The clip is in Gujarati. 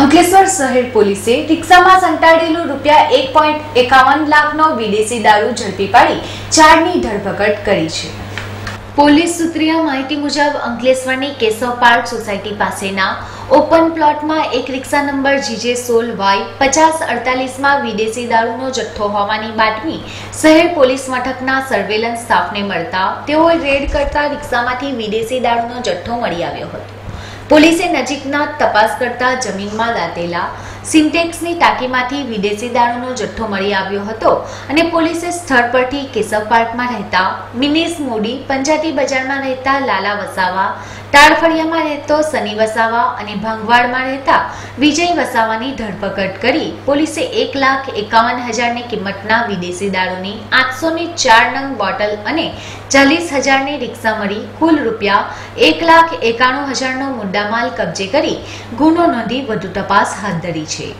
અંકલેશ્વર શહેર પોલીસે રિક્ષામાં સંતાડેલું રૂપિયા એક પોઈન્ટ એકાવન લાખનો વિદેશી દારૂ ઝડપી પાડી ચારની ધરપકડ કરી છે. પોલીસ સૂત્રીય માહિતી મુજબ અંકલેશ્વરની કેશવ પાર્ક સોસાયટી પાસેના ઓપન પ્લોટમાં એક રિક્ષા નંબર જીજે સોલ વાય પચાસ અડતાલીસમાં વિદેશી દારૂનો જથ્થો હોવાની બાતમી શહેર પોલીસ મથકના સર્વેલન્સ સ્ટાફને મળતા તેઓએ રેડ કરતા રિક્ષામાંથી વિદેશી દારૂનો જથ્થો મળી આવ્યો હતો. પોલીસે નજીકના તપાસ કરતા જમીનમાં લાદેલા સિન્ટેક્સની ટાંકીમાંથી વિદેશી દારૂનો જથ્થો મળી આવ્યો હતો અને પોલીસે સ્થળ પરથી કેશવ પાર્કમાં રહેતા મિનેશ મોડી પંજાબી બજારમાં રહેતા લાલા વસાવા તાળફળિયામાં રહેતો સની વસાવા અને ભાંગવાડમાં રહેતા વિજય વસાવાની ધરપકડ કરી પોલીસે એક લાખ એકાવન હજારની કિંમતના વિદેશી દારૂની આઠસો ને ચાર નંગ બોટલ અને ચાલીસ હજારની રિક્ષા મળી કુલ રૂપિયા એક લાખ એકાણું હજારનો મુદ્દામાલ કબજે કરી ગુનો નોંધી વધુ તપાસ હાથ ધરી છે.